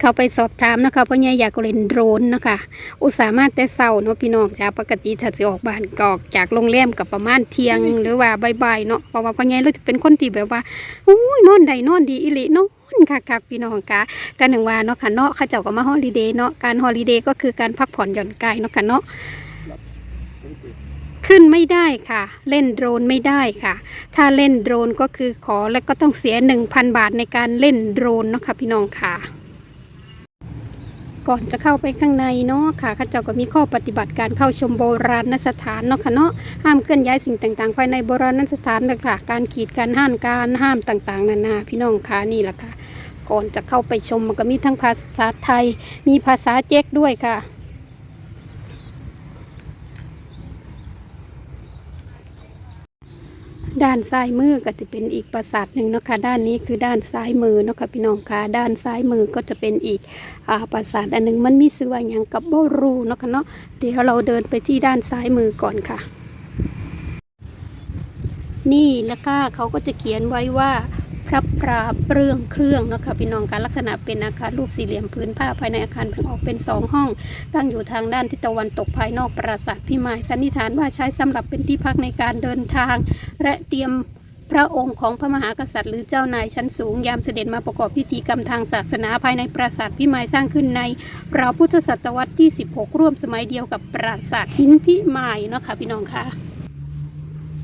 เขาไปสอบถามนะคะพ่อใหญ่อยากเล่นโดรนนะคะอุตส่าห์มาแต่เช้าเนาะพี่น้องจ้าปกติถ้าสิออกบ้านก็ออกจากโรงแรมกับประมาณเที่ยงหรือว่าบ่ายๆเนาะเพราะว่าพ่อใหญ่เราจะเป็นคนที่แบบว่าอุ้ยนอนใดนอนดีอิลินอนคักๆพี่น้องกะกันหนึ่งว่าเนาะค่ะเนาะเขาเจ้าก็มาฮอลิเดย์เนาะการฮอลิเดย์ก็คือการพักผ่อนหย่อนกายเนาะค่ะเนาะขึ้นไม่ได้ค่ะ เล่นโดรนไม่ได้ค่ะ ถ้าเล่นโดรนก็คือขอแล้วก็ต้องเสีย 1,000 บาทในการเล่นโดรนเนาะค่ะพี่น้องค่ะ ก่อนจะเข้าไปข้างในเนาะค่ะข้าเจ้าก็มีข้อปฏิบัติการเข้าชมโบราณสถานเนาะค่ะเนาะห้ามเคลื่อนย้ายสิ่งต่างๆ ภายในโบราณสถานเลยค่ะการขีดการห้ามการห้ามต่างๆนานาพี่น้องค่ะนี่แหละค่ะ ก่อนจะเข้าไปชมมันก็มีทั้งภาษาไทย มีภาษาเจ๊กด้วยค่ะ ด้านซ้ายมือก็จะเป็นอีกปราสาทหนึ่งนะคะด้านนี้คือด้านซ้ายมือนะคะพี่น้องค่ะด้านซ้ายมือก็จะเป็นอีกอาปราสาทอันหนึ่งมันมีสื่อว่าอย่างกับโบรูเนาะคะเนาะเดี๋ยวเราเดินไปที่ด้านซ้ายมือก่อนค่ะ นี่แล้วก็เขาก็จะเขียนไว้ว่า พระปราเปรื่องเครื่องนะคะพี่น้องการลักษณะเป็นอาคารรูปสี่เหลี่ยมพื้นผ้าภายในอาคารแบ่งออกเป็นสองห้อง ตั้งอยู่ทางด้านทิศตะวันตกภายนอกปราสาทพิมายสันนิษฐานว่าใช้สำหรับเป็นที่พักในการเดินทาง และเตรียมพระองค์ของพระมหากษัตริย์หรือเจ้านายชั้นสูงยามเสด็จมาประกอบพิธีกรรมทางศาสนาภายในปราสาทพิมายสร้างขึ้นในราวพุทธศตวรรษที่ 16 ร่วมสมัยเดียวกับปราสาทหินพิมายเนาะค่ะพี่น้องค่ะ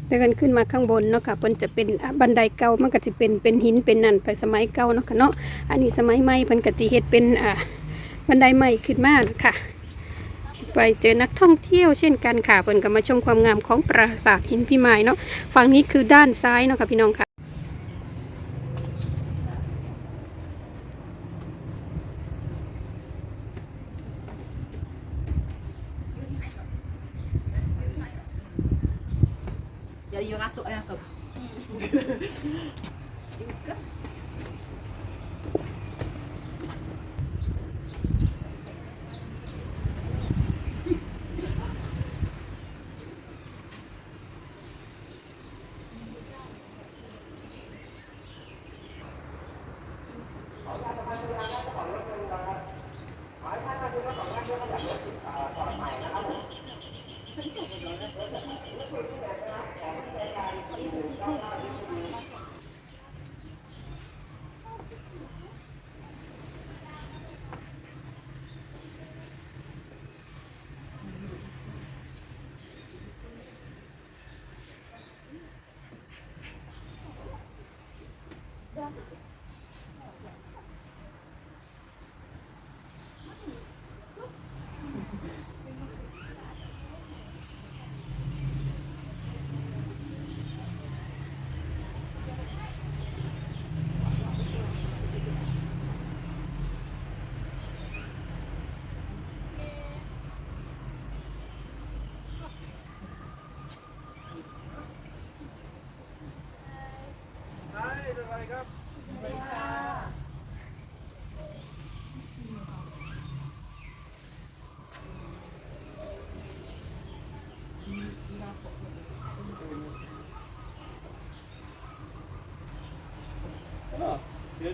เดินขึ้นมาข้างบนเนาะค่ะมันจะเป็นบันไดเก่ามันก็จะเป็นเป็นหินเป็นนั่นไปสมัยเก่าเนาะค่ะเนาะอันนี้สมัยใหม่เพิ่นก็สิเฮ็ดเป็นอ่าบันไดใหม่ขึ้นมาค่ะ ไปเจอนักท่องเที่ยวเช่นกันค่ะเพิ่นก็มาชมความงามของปราสาทหินพิมายเนาะฝั่งนี้คือด้านซ้ายเนาะค่ะพี่น้องค่ะ やりよがっとあやそう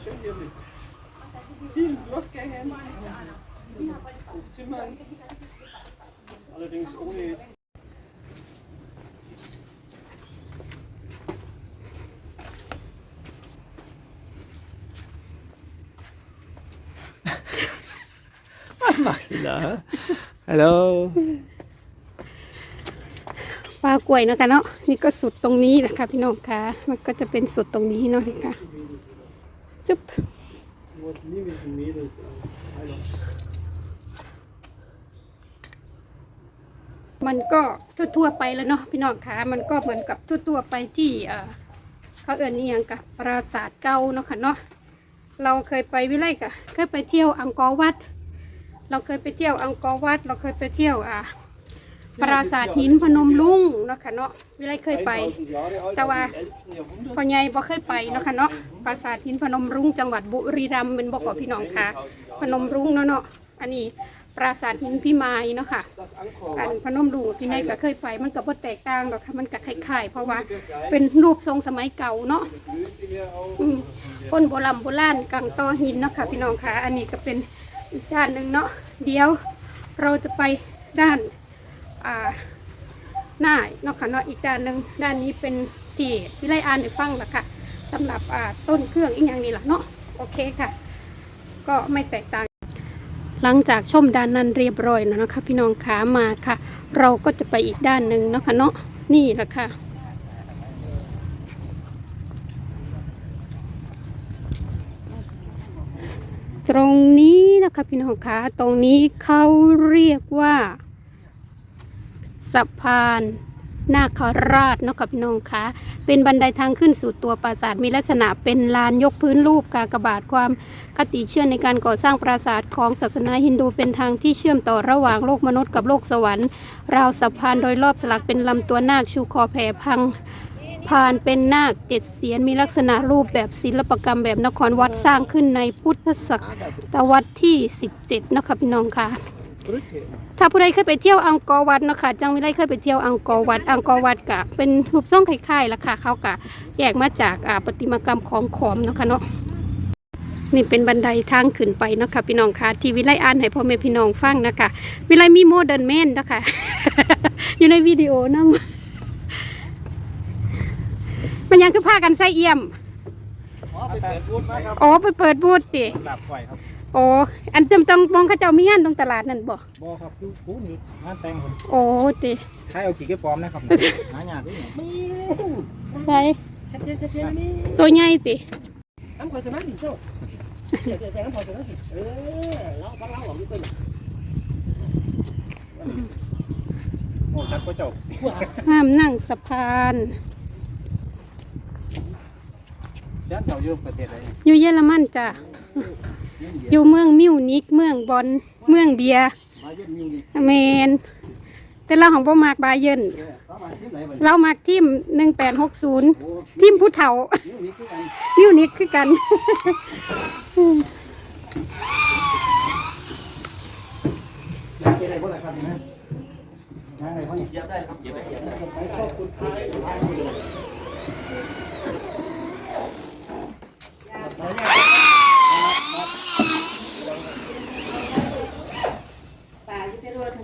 sehr schön hier mit vielen Durchgängen. und Zimmern. Allerdings ohne 'Was machst du da? Hallo. ปลากล้วยเนาะค่ะเนาะนี่ก็สุดตรงนี้นะคะพี่น้องค่ะ มันก็จะเป็นสุดตรงนี้เนาะค่ะ จุ๊บมันก็ทั่วๆไปแล้วเนาะพี่น้องคะมันก็เหมือนกับทั่วๆไปที่เอ่อเขาเอิญนี่ยังกับปราสาทเก่าเนาะค่ะเนาะเราเคยไปวิไลกะเคยไปเที่ยวอังกอร์วัด เราเคยไปเที่ยวอังกอร์วัด เราเคยไปเที่ยวอ่า ปราสาทหินพนมลุงเนาะค่ะเนาะวิไลเคยไป1000 Jahre alt, Da aber war- im 11. Jahrhundert. พ่อใหญ่บ่เคยไปเนาะค่ะเนาะปราสาทหินพนมรุ้งจังหวัดบุรีรัมย์เป็นบอกพี่น้องค่ะ พนมรุ้งเนาะเนาะอันนี้ปราสาทหินพิมายเนาะค่ะการพนมรุ้งที่ไหนก็เคยไป มันก็บ่แตกต่างหรอกค่ะมันก็คล้ายๆเพราะว่าเป็นรูปทรงสมัยเก่าเนาะอืมคนโบราณโบราณกังต่อหินเนาะค่ะพี่น้องค่ะ อันนี้ก็เป็นอีกด้านหนึ่งเนาะเดี๋ยวเราจะไปด้าน หน้าเนาะค่ะเนาะอีกด้านหนึ่งด้านนี้เป็นที่วิไลอ่านให้ฟังละค่ะสำหรับอ่าต้นเครื่องอีกอย่างนี้ละเนาะโอเคค่ะ ก็ไม่แตกต่าง หลังจากชมด้านนั้นเรียบร้อยแล้วนะคะ พี่น้องขามาค่ะ เราก็จะไปอีกด้านหนึ่งเนาะค่ะเนาะนี่แหละค่ะตรงนี้นะคะพี่น้องขาตรงนี้เขาเรียกว่า สะพานนาคราชเนาะค่ะพี่น้องคะเป็นบันไดทางขึ้นสู่ตัวปราสาทมีลักษณะเป็นลานยกพื้นรูปกากบาทความคติเชื่อในการก่อสร้างปราสาทของศาสนาฮินดูเป็นทางที่เชื่อมต่อระหว่างโลกมนุษย์กับโลกสวรรค์ ราวสะพานโดยรอบสลักเป็นลำตัวนาคชูคอแผ่พังพานเป็นนาคเจ็ดเสียนมีลักษณะรูปแบบศิลปกรรมแบบนครวัดสร้างขึ้นในพุทธศตวรรษที่ 17 นะคะพี่น้องค่ะ ถ้าผู้ใดเคยไปเที่ยวอังกอร์วัดเนาะค่ะจังไม่ได้เคยไปเที่ยวอังกอร์วัดอังกอร์วัดกะเป็นรูปทรงคล้ายๆละค่ะเขากะแยกมาจากอ่าประติมากรรมของขอมเนาะค่ะเนาะนี่เป็นบันไดทางขึ้นไปเนาะค่ะพี่น้องค่ะที่วิไลอ่านให้พ่อแม่พี่น้องฟังนะคะวิไลมีโมเดิร์นแมนนะคะอยู่ในวิดีโอนะมันยังคือพากันใส่เอี่ยม อ๋อไปเปิดบูธมาครับโอ้ไปเปิดบูธดิดับไฟครับ โอ้อันจำต้องมองเขาเจ้ามีงานตรงตลาดนั่นบ่บอครับยูฟูนี่งานแต่งผมโอ้ดิใช้เอากี่กระป๋อมนะครับ หายากด้วยเนี่ยใช่ชัดเจนชัดเจนนี่ตัวใหญ่ติน้ำคอยจะมาถึงเจ้าเดี๋ยวเดี๋ยวน้ำคอยจะมาถึงเออเราฟังเราหวังด้วยตัวโอ้ชัดก็เจ้าห้ามนั่งสะพานย่านเจ้าอยู่ประเทศไหนอยู่เยอรมันจ้ะ อยู่เมืองมิวนิกเมืองบอนเมืองเบียร์เมนแต่เราของบ่มากบาเยินเข้ามารามากทีมหนึ่งแปดหกศูนย์ทีมผู้เฒ่ามิวนิกคือกันมิวนิกคือกันอยากอะไร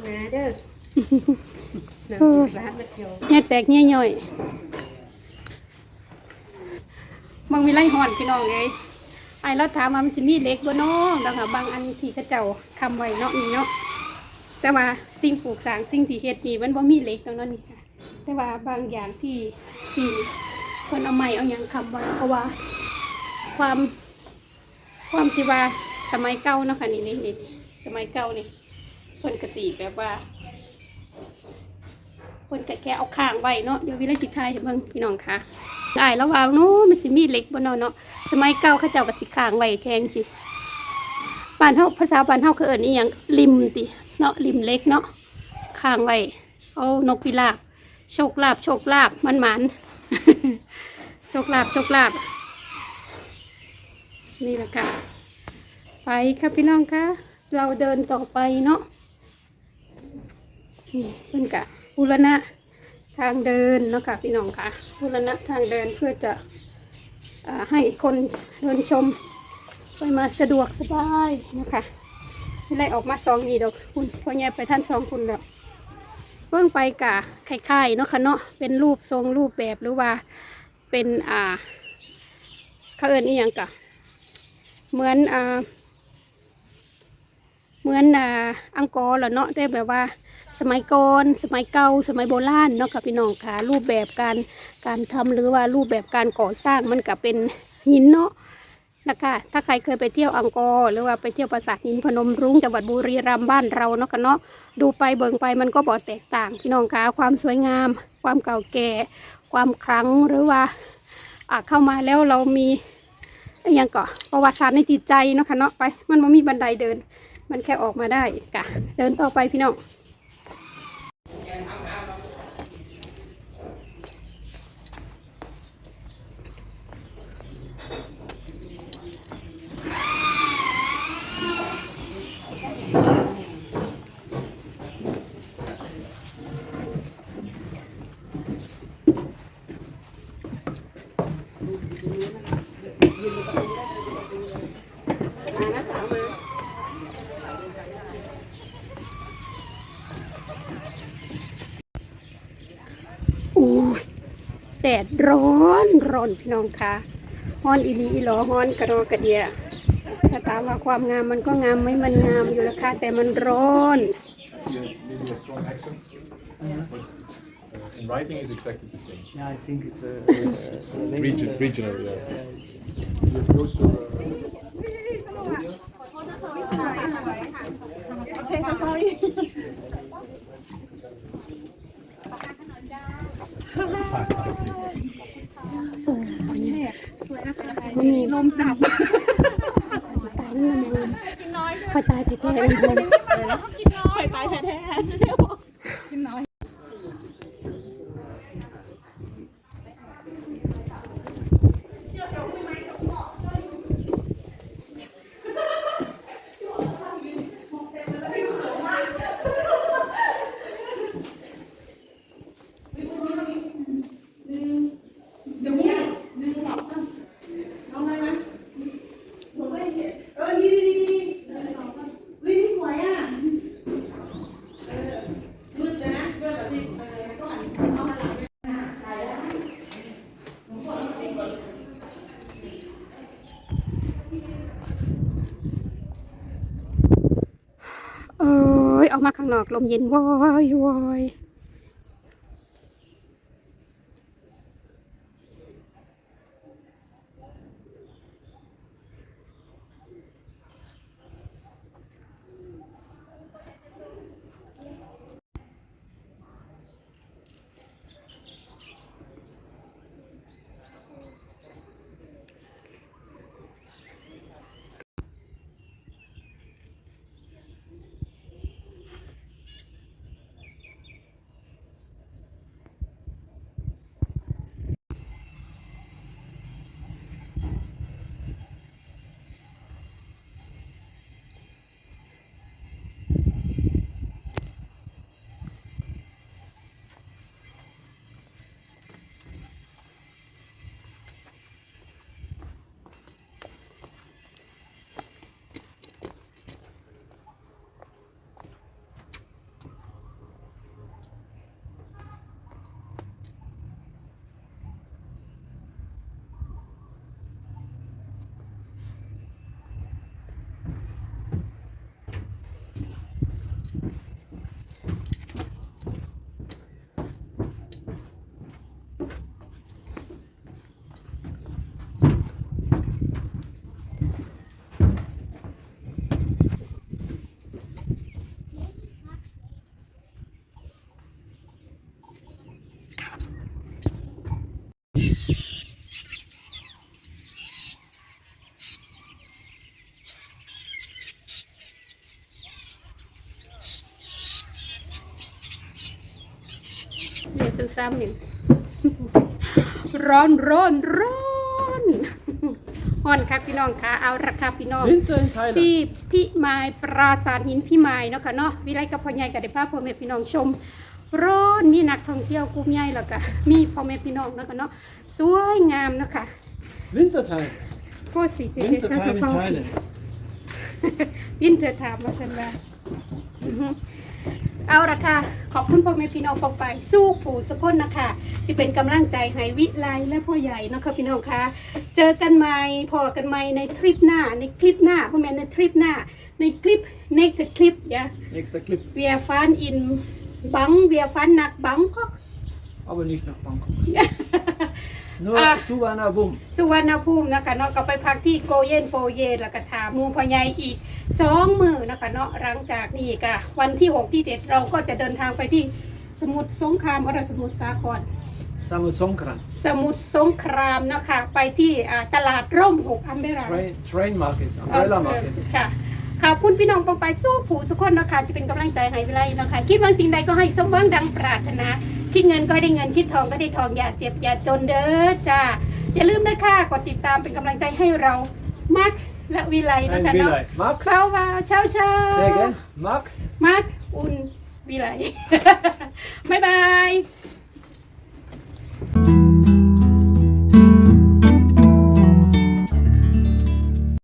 ไปรวดทำงานเด้อเดี๋ยวร้านมาเที่ยวแง่แตกแง่ย่อยบางมีไรห่อนพี่น้องเลยไอ้เราถามว่ามันสิมีเหล็กบ่เนาะดังค่ะบางอันที่เขาเจ้าคำไว้เนาะนี่เนาะแต่ว่าสิ่งปลูกสร้างสิ่งที่เฮ็ดนี่มันบ่มีเหล็กตรงนั้นนี่ค่ะ แต่ว่าบางอย่างที่ที่คนเอาไม้เอาหยังคำไว้เพราะว่า ความความที่ว่าสมัยเก่าเนาะค่ะนี่นี่นี่สมัยเก่านี่ เพิ่นกระสีแบบว่าเพิ่นก็แค่เอาข้างไว้เนาะเดี๋ยววิไลสิทายให้เบิ่งพี่น้องค่ะอ้ายแล้วว่าโน้มันสิมีเหล็กบ่เนาะเนาะสมัยเก่าเขาเจ้าก็สิข้างไว้แข็งสิบ้านเฮาภาษาบ้านเฮาคือเอิ้นอีหยังริมติเนาะริมเล็กเนาะข้างไว้เอานกพิราบโชคลาภโชคลาภมันหมันโชคลาภโชคลาภนี่แหละค่ะ ไปค่ะพี่น้องค่ะ เราเดินต่อไปเนาะ เพื่อนกะบูรณะทางเดินเนาะค่ะพี่น้องค่ะบูรณะทางเดินเพื่อจะอให้คนเดินชมไปมาสะดวกสบายนะคะไม่ได้ออกมาสองนี่ดอกคุณพ่อใหญ่ไปท่านสองคุณแล้วเบิ่งไปกะคล้ายๆเนาะค่ะเนาะเป็นรูปทรงรูปแบบหรือว่าเป็นอ่าเขาเอิญอีหยังกะเหมือนอ่าเหมือนอ่าอังกอร์แหละเนาะแต่แบบว่า สมัยก่อนสมัยเก่าสมัยโบราณเนาะค่ะพี่น้องค่ะรูปแบบการการทำหรือว่ารูปแบบการก่อสร้างมันก็เป็นหินเนาะนะคะถ้าใครเคยไปเที่ยวอังกอร์หรือว่าไปเที่ยวปราสาทหินพนมรุ้งจังหวัดบุรีรัมย์บ้านเราเนาะกันเนาะดูไปเบิ่งไปมันก็บอกแตกต่าง พี่น้องค่ะความสวยงาม ความเก่าแก่ ความครั้งหรือว่าอ่าเข้ามาแล้วเรามีอย่างก่อประวัติศาสตร์ในจิตใจเนาะค่ะเนาะไป มันไม่มีบันไดเดิน มันแค่ออกมาได้กะเดินต่อไปพี่น้อง ดดร้อนร้อนพี่น้องค่ะฮ้อนอีหลีอีหลอฮ้อนกระโดกระเดียถ้าถามว่าความงามมันก็งามไหมมันงามอยู่แล้วค่ะแต่มันร้อน Yeah, maybe a strong accent, but uh, in writing is exactly the same. Yeah, I think it's a, It's, it's a language, region, uh, regional, yeah. yeah, You're close to. Uh, มันมีลมจับตายนี่นะมึงคอยตายแท้ๆเลยมึงเออนี่นี่นี่เฮ้ยนี่สวยอะเออมืดเลยนะเลือกแบบนี้เออก็หันเข้ามาหลัง เอ้ยออกมางนอกลมเย็นวอยวอยเย ซูซามินร้อนร้อนร้อนฮ้อนครับพี่น้องค่ะเอาราคาพี่น้อง Winter in Thailand. ที่พี่มายปราสาทหินพี่มายเนาะค่ะเนาะวิไลกับพ่อใหญ่กับเด็กพาพ่อแม่พี่น้องชม ร้อนมีนักท่องเที่ยวกลุ่มใหญ่แล้วก็มีพ่อแม่พี่น้องเนาะค่ะเนาะสวยงามเนาะค่ะ Wintertime. โฟสิเต Wintertime in ฟสิ Thailand. วินเทอร์ถามมาสันว่าอือฮึ เอาละค่ะ ขอบคุณพ่อแม่พี่น้องปองไปสู้ปู่สกุลนะคะ ที่เป็นกำลังใจให้วิไลและพ่อใหญ่เนาะค่ะพี่น้องคะเจอกันใหม่พอกันใหม่ในทริปหน้า ในคลิปหน้าพ่อแม่ในทริปหน้า ในคลิป next คลิปอย่า Nächster Clip. wir fahren in Bang wir fahren nach Bangkok Aber nicht nach Bangkok. Nur Ah. Suvarnabhumi. สุวรรณภูมินะคะเนาะก็ไปพักที่โกเยนโฟเยนแล้วก็ถามหมูพ่อใหญ่อีกสองมือนะคะเนาะหลังจากนี้ก็วันที่6ที่7เราก็จะเดินทางไปที่สมุทรสงครามอะไรสมุทรสาคร Samut Songkran. สมุทรสงครามนะคะไปที่อ่าตลาดร่มหกอัมเบรา Train, train market. Umbrella market. ค่ะขอบคุณพี่น้องปองไปสู้ผู้สุกคนนะคะจะเป็นกำลังใจให้วิไลนะคะคิดหวังสิ่งใดก็ให้สมหวังดังปรารถนา คิดเงินก็ได้เงินคิดทองก็ได้ทองอย่าเจ็บอย่าจนเด้อจ้าอย่าลืมนะค่ะกดติดตามเป็นกำลังใจให้เรามาร์คและวิไลนะ Ein คะเนาะ Vilay. Max. เช้าว่าเช้าเช้า Sehr gern. Max. มาร์คอุ่นวิไล บ๊ายบาย